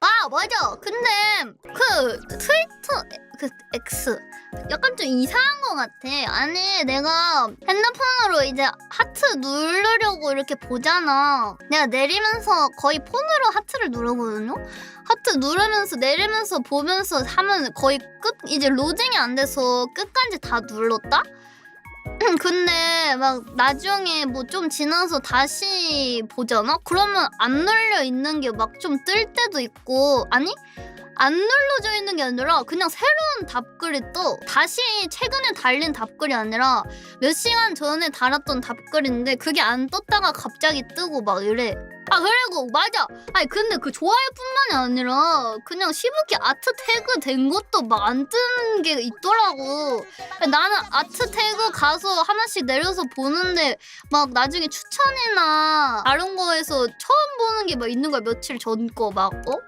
아 맞아. 근데 그 트위터 그 X 약간 좀 이상한 것 같아. 아니 내가 핸드폰으로 이제 하트 누르려고 이렇게 보잖아. 내가 내리면서 거의 폰으로 하트를 누르거든요? 하트 누르면서 내리면서 보면서 하면 거의 끝 이제 로딩이 안 돼서 끝까지 다 눌렀다 근데 막 나중에 뭐 좀 지나서 다시 보잖아? 그러면 안 눌려 있는 게 막 좀 뜰 때도 있고 아니? 안 눌러져 있는 게 아니라 그냥 새로운 답글이 떠 다시 최근에 달린 답글이 아니라 몇 시간 전에 달았던 답글인데 그게 안 떴다가 갑자기 뜨고 막 이래. 아 그리고 맞아. 아니 근데 그 좋아요뿐만이 아니라 그냥 시부키 아트 태그 된 것도 막 안 뜨는 게 있더라고. 나는 아트 태그 가서 하나씩 내려서 보는데 막 나중에 추천이나 다른 거에서 처음 보는 게 막 있는 거야 며칠 전 거 막 어?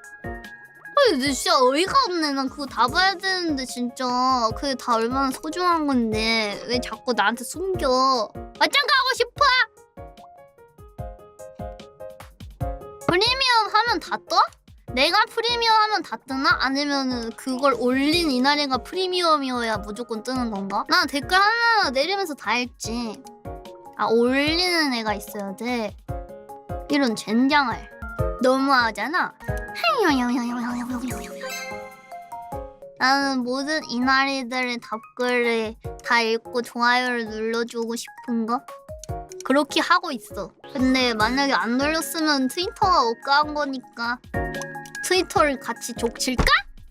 근데 진짜 어이가 없네 난 그거 다 봐야 되는데 진짜 그게 다 얼마나 소중한 건데 왜 자꾸 나한테 숨겨 맞짱 가고 싶어 프리미엄 하면 다 떠? 내가 프리미엄 하면 다 뜨나? 아니면은 그걸 올린 이날이가 프리미엄이어야 무조건 뜨는 건가? 난 댓글 하나 내리면서 다 했지. 아 올리는 애가 있어야 돼. 이런 젠장을 너무하잖아. 나는 모든 이날이들의 답글을 다 읽고 좋아요를 눌러주고 싶은 거 그렇게 하고 있어. 근데 만약에 안 눌렀으면 트위터가 억까한 거니까 트위터를 같이 족칠까?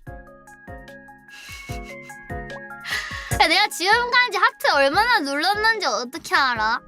야, 내가 지금까지 하트 얼마나 눌렀는지 어떻게 알아?